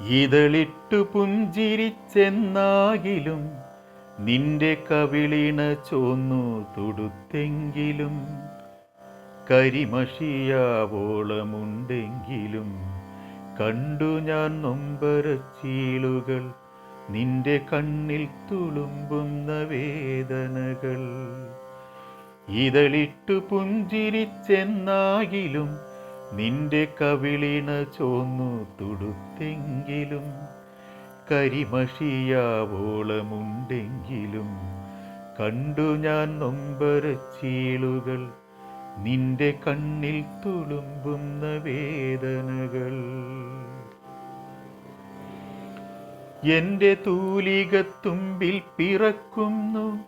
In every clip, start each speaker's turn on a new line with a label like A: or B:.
A: ഇതളിട്ടു പുഞ്ചിരിച്ചെന്നാകിലും നിന്റെ കവിളിണ ചോന്നു തുടുത്തെങ്കിലും കരിമഷിയാവോളമുണ്ടെങ്കിലും കണ്ടു ഞാൻ നൊമ്പരച്ചീളുകൾ നിന്റെ കണ്ണിൽ തുളുമ്പുന്ന വേദനകൾ. ഇതളിട്ടു പുഞ്ചിരിച്ചെന്നാകിലും നിന്റെ കവിളിണ ചോന്നു തുടുത്തെങ്കിലും കരിമഷിയാവോളമുണ്ടെങ്കിലും കണ്ടു ഞാൻ നൊമ്പരച്ചീളുകൾ നിന്റെ കണ്ണിൽ തുളുമ്പുന്ന വേദനകൾ. എന്റെ തൂലികത്തുമ്പിൽ പിറക്കുന്നു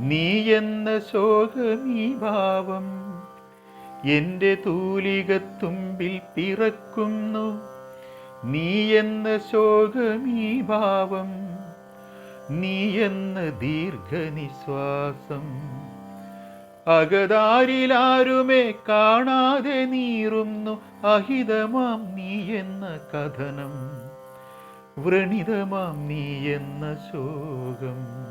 A: നീ എന്ന ശോകമീ എന്റെ തൂലികത്തുമ്പിൽ പിറക്കുന്നു. നീ എന്ന ശോകമീ ഭാവം നീ എന്ന ദീർഘനിശ്വാസം. അകതാരിലാരുമേ കാണാതെ നീറുന്നു അഹിതമാം നീ എന്ന കഥനം. വ്രണിതമാം നീ എന്ന ശോകം.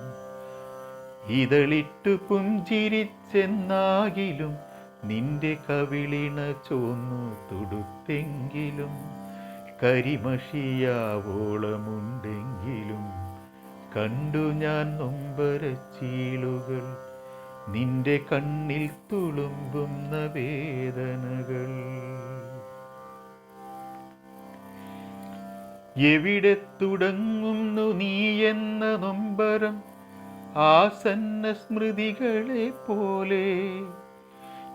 A: ഇതളിട്ടു പുഞ്ചിരിച്ചെന്നാകിലും നിന്റെ കവിളിണ ചോന്നു തുടുത്തെങ്കിലും കരിമഷിയാവോളമുണ്ടെങ്കിലും കണ്ടു ഞാൻ നൊമ്പരച്ചീളുകൾ നിന്റെ കണ്ണിൽ തുളുമ്പുന്ന വേദനകൾ എവിടെ തുടങ്ങുന്നു നീ എന്ന നൊമ്പരം? ആസന്ന സ്മൃതികളെ പോലെ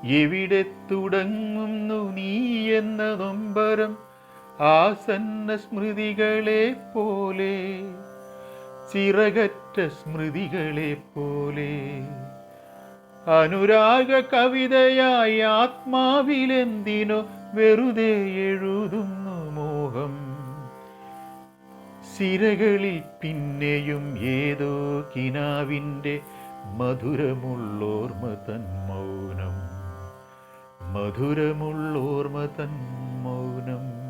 A: എവിടെ തുടങ്ങുന്നു നീ എന്ന നൊമ്പരം ആസന്ന സ്മൃതികളെ പോലെ ചിറകറ്റ സ്മൃതികളെ പോലെ. അനുരാഗ കവിതയായി ആത്മാവിലെന്തിനോ വെറുതെ എഴുതുന്നു മോഹം. സിരകളിൽ പിന്നെയും ഏതോ കിനാവിന്റെ മധുരമുള്ളോർമ്മ തൻ മൗനം. മധുരമുള്ളോർമ്മ തൻ മൗനം.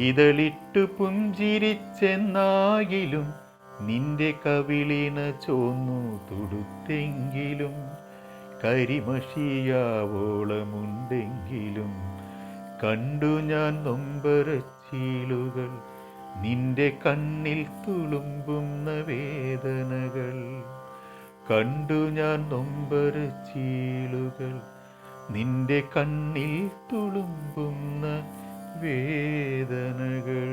A: ഇതളിട്ടു പുഞ്ചിരിച്ചെന്നാകിലും നിന്റെ കവിളിന ചോന്നു തുടുത്തെങ്കിലും കരിമഷിയാവോളമുണ്ടെങ്കിലും കണ്ടു ഞാൻ നൊമ്പരച്ചീലുകൾ നിന്റെ കണ്ണിൽ തുളുമ്പുന്ന വേദനകൾ. കണ്ടു ഞാൻ നൊമ്പരച്ചീളുകൾ നിന്റെ കണ്ണിൽ തുളുമ്പുന്ന വേദനകൾ.